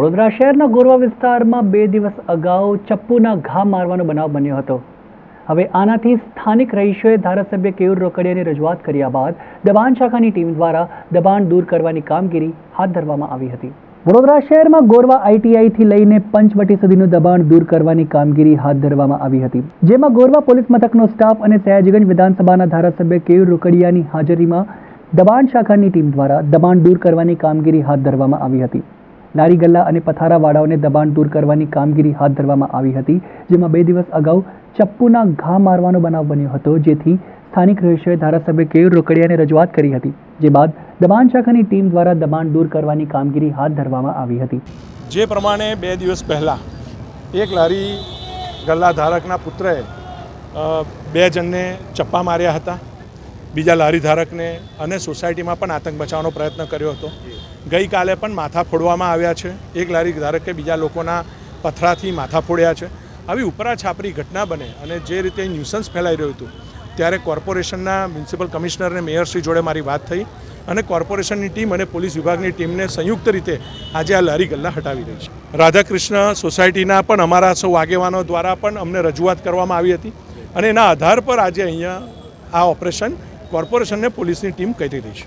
વડોદરા શહેરના ગોરવા વિસ્તારમાં બે દિવસ અગાઉ ચપ્પુના ઘા મારવાનો બનાવ બન્યો હતો. હવે આનાથી સ્થાનિક રહીશોએ ધારાસભ્ય કેયુર રોકડિયાની રજૂઆત કર્યા બાદ દબાણ શાખાની ટીમ દ્વારા દબાણ દૂર કરવાની કામગીરી હાથ ધરવામાં આવી હતી. વડોદરા શહેરમાં ગોરવા આઈટીઆઈથી લઈને પંચવટી સુધીનું દબાણ દૂર કરવાની કામગીરી હાથ ધરવામાં આવી હતી. જેમાં ગોરવા પોલીસ મથકનો સ્ટાફ અને સયાજીગંજ વિધાનસભાના ધારાસભ્ય કેયુર રોકડિયાની હાજરીમાં દબાણ શાખાની ટીમ દ્વારા દબાણ દૂર કરવાની કામગીરી હાથ ધરવામાં આવી હતી. લારી ગલ્લા અને પથારાવાળાઓને દબાણ દૂર કરવાની કામગીરી હાથ ધરવામાં આવી હતી, જેમાં બે દિવસ અગાઉ ચપ્પુના ઘા મારવાનો બનાવ બન્યો હતો, જેથી સ્થાનિક રહીશોએ ધારાસભ્ય કેયુર રોકડિયાને રજૂઆત કરી હતી, જે બાદ દબાણ શાખાની ટીમ દ્વારા દબાણ દૂર કરવાની કામગીરી હાથ ધરવામાં આવી હતી. જે પ્રમાણે બે દિવસ પહેલાં એક લારી ગલ્લા ધારકના પુત્રએ બે જણને ચપ્પા માર્યા હતા, બીજા લારી ધારકને અને સોસાયટીમાં પણ આતંક બચાવવાનો પ્રયત્ન કર્યો હતો. ગઈકાલે પણ માથા ફોડવામાં આવ્યા છે. એક લારી ધારકે બીજા લોકોના પથરાથી માથા ફોડ્યા છે. આવી ઉપરા છાપરી ઘટના બને અને જે રીતે ન્યુસન્સ ફેલાઈ રહ્યું હતું, ત્યારે કોર્પોરેશનના મ્યુનિસિપલ કમિશનર અને મેયરશ્રી જોડે મારી વાત થઈ અને કોર્પોરેશનની ટીમ અને પોલીસ વિભાગની ટીમને સંયુક્ત રીતે આજે આ લારી ગલ્લા હટાવી રહી છે. રાધાકૃષ્ણ સોસાયટીના પણ અમારા સૌ આગેવાનો દ્વારા પણ અમને રજૂઆત કરવામાં આવી હતી અને એના આધાર પર આજે અહીંયા આ ઓપરેશન કોર્પોરેશનને પોલીસની ટીમ કરી રહી છે.